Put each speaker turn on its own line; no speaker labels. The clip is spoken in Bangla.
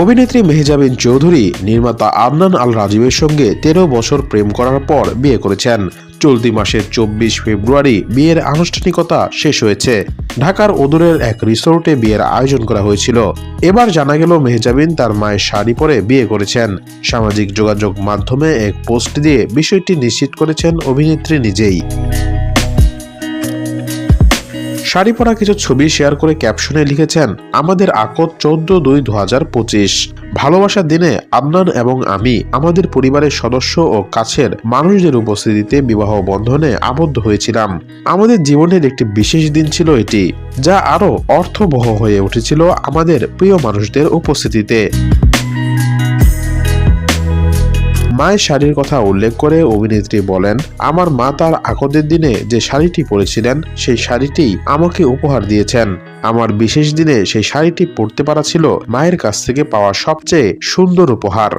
অভিনেত্রী মেহজাবিন চৌধুরী, নির্মাতা আদনান আল রাজীবের সঙ্গে তেরো বছর প্রেম করার পর বিয়ে করেছেন। চলতি মাসের চব্বিশ ফেব্রুয়ারি বিয়ের আনুষ্ঠানিকতা শেষ হয়েছে। ঢাকার ওদুরের এক রিসোর্টে বিয়ের আয়োজন করা হয়েছিল। এবার জানা গেল, মেহজাবিন তার মায়ের শাড়ি পরে বিয়ে করেছেন। সামাজিক যোগাযোগ মাধ্যমে এক পোস্ট দিয়ে বিষয়টি নিশ্চিত করেছেন অভিনেত্রী নিজেই। শাড়ি পরা কিছু ছবি শেয়ার করে ক্যাপশনে লিখেছেন, আমাদের আকত চোদ্দ দুই দু হাজার পঁচিশ। ভালোবাসার দিনে আদনান এবং আমি আমাদের পরিবারের সদস্য ও কাছের মানুষদের উপস্থিতিতে বিবাহ বন্ধনে আবদ্ধ হয়েছিলাম। আমাদের জীবনের একটি বিশেষ দিন ছিল এটি, যা আরও অর্থবহ হয়ে উঠেছিল আমাদের প্রিয় মানুষদের উপস্থিতিতে। মায়ের শাড়ির কথা উল্লেখ করে অভিনেত্রী বলেন, আমার মা তার আকদের দিনে যে শাড়িটি পরেছিলেন, সেই শাড়িটি আমাকে উপহার দিয়েছেন। আমার বিশেষ দিনে সেই শাড়িটি পরতে পারা ছিল মায়ের কাছ থেকে পাওয়া সবচেয়ে সুন্দর উপহার।